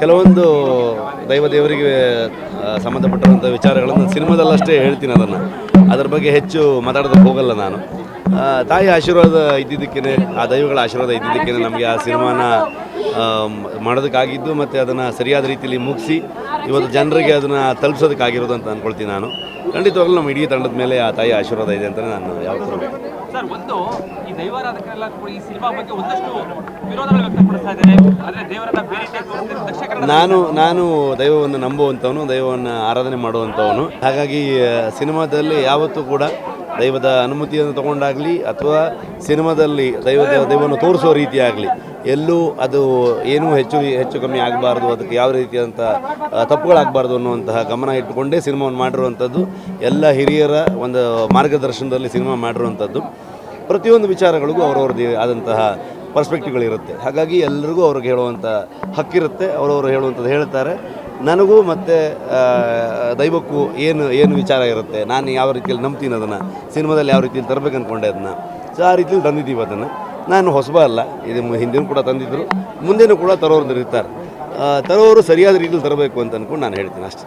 ಕೆಲವೊಂದು ದೈವ ದೇವರಿಗೆ ಸಂಬಂಧಪಟ್ಟಂಥ ವಿಚಾರಗಳನ್ನು ಸಿನಿಮಾದಲ್ಲಷ್ಟೇ ಹೇಳ್ತೀನಿ ಅದನ್ನು. ಅದರ ಬಗ್ಗೆ ಹೆಚ್ಚು ಮಾತಾಡೋದಕ್ಕೆ ಹೋಗಲ್ಲ ನಾನು. ತಾಯಿ ಆಶೀರ್ವಾದ ಇದ್ದಿದ್ದಕ್ಕೇ ಆ ದೈವಗಳ ಆಶೀರ್ವಾದ ಇದ್ದಿದ್ದಕ್ಕೇ ನಮಗೆ ಆ ಸಿನಿಮಾನ ಮಾಡೋದಕ್ಕಾಗಿದ್ದು ಮತ್ತು ಅದನ್ನು ಸರಿಯಾದ ರೀತಿಯಲ್ಲಿ ಮುಗಿಸಿ ಇವತ್ತು ಜನರಿಗೆ ಅದನ್ನು ತಲುಪಿಸೋದಕ್ಕಾಗಿರೋದು ಅಂತ ಅಂದ್ಕೊಳ್ತೀನಿ ನಾನು. ಖಂಡಿತವಾಗ್ಲೂ ನಮ್ಮ ಇಡೀ ತಂಡದ ಮೇಲೆ ಆ ತಾಯಿ ಆಶೀರ್ವಾದ ಇದೆ ಅಂತಲೇ ನಾನು ಯಾವತ್ತೂ ಸರ್ ಒಂದು ಈ ದೈವಾರಾಧಕರೆಲ್ಲ ಈ ಸಿನಿಮಾ ಬಗ್ಗೆ ಒಂದಷ್ಟು ವಿರೋಧಗಳು ವ್ಯಕ್ತಪಡಿಸ್ತಾ ಇದ್ದಾರೆ. ಆದ್ರೆ ದೇವರನ್ನ ಬೇರೆ ರೀತಿಯಾಗಿ ತೋರಿಸ್ತಾರೆ ದಕ್ಷಿಣ ನಾನು ನಾನು ದೈವವನ್ನು ನಂಬುವಂಥವನು ದೈವವನ್ನು ಆರಾಧನೆ ಮಾಡುವಂಥವನು. ಹಾಗಾಗಿ ಸಿನಿಮಾದಲ್ಲಿ ಯಾವತ್ತೂ ಕೂಡ ದೈವದ ಅನುಮತಿಯನ್ನು ತಗೊಂಡಾಗಲಿ ಅಥವಾ ಸಿನಿಮಾದಲ್ಲಿ ದೈವದ ದೇವ- ದೈವವನ್ನು ತೋರಿಸೋ ರೀತಿಯಾಗಲಿ, ಎಲ್ಲೂ ಅದು ಏನೂ ಹೆಚ್ಚು ಹೆಚ್ಚು ಕಮ್ಮಿ ಆಗಬಾರ್ದು, ಅದಕ್ಕೆ ಯಾವ ರೀತಿಯಾದಂಥ ತಪ್ಪುಗಳಾಗಬಾರ್ದು ಅನ್ನುವಂತಹ ಗಮನ ಇಟ್ಟುಕೊಂಡೇ ಸಿನಿಮಾವನ್ನು ಮಾಡಿರುವಂಥದ್ದು ಎಲ್ಲ ಹಿರಿಯರ ಒಂದು ಮಾರ್ಗದರ್ಶನದಲ್ಲಿ ಸಿನಿಮಾ ಮಾಡಿರುವಂಥದ್ದು. ಪ್ರತಿಯೊಂದು ವಿಚಾರಗಳಿಗೂ ಅವರವ್ರದ್ದೇ ಆದಂತಹ ಪರ್ಸ್ಪೆಕ್ಟಿವ್ಗಳಿರುತ್ತೆ. ಹಾಗಾಗಿ ಎಲ್ಲರಿಗೂ ಅವ್ರಿಗೆ ಹೇಳುವಂಥ ಹಕ್ಕಿರುತ್ತೆ. ಅವರವರು ಹೇಳುವಂಥದ್ದು ಹೇಳ್ತಾರೆ. ನನಗೂ ಮತ್ತು ದೈವಕ್ಕೂ ಏನು ಏನು ವಿಚಾರ ಇರುತ್ತೆ? ನಾನು ಯಾವ ರೀತಿಯಲ್ಲಿ ನಂಬ್ತೀನಿ ಅದನ್ನು? ಸಿನಿಮಾದಲ್ಲಿ ಯಾವ ರೀತಿಯಲ್ಲಿ ತರಬೇಕು ಅಂದ್ಕೊಂಡೆ ಅದನ್ನು? ಸೊ, ಆ ರೀತಿಯಲ್ಲಿ ತಂದಿದ್ದೀವಿ ಅದನ್ನು. ನಾನು ಹೊಸಬ ಅಲ್ಲ. ಇದು ಹಿಂದಿನೂ ಕೂಡ ತಂದಿದ್ದರು ಮುಂದೆನೂ ಕೂಡ ತರೋರು ಇರ್ತಾರೆ. ತರೋರು ಸರಿಯಾದ ರೀತಿಯಲ್ಲಿ ತರಬೇಕು ಅಂತ ಅಂದ್ಕೊಂಡು ನಾನು ಹೇಳ್ತೀನಿ ಅಷ್ಟೇ.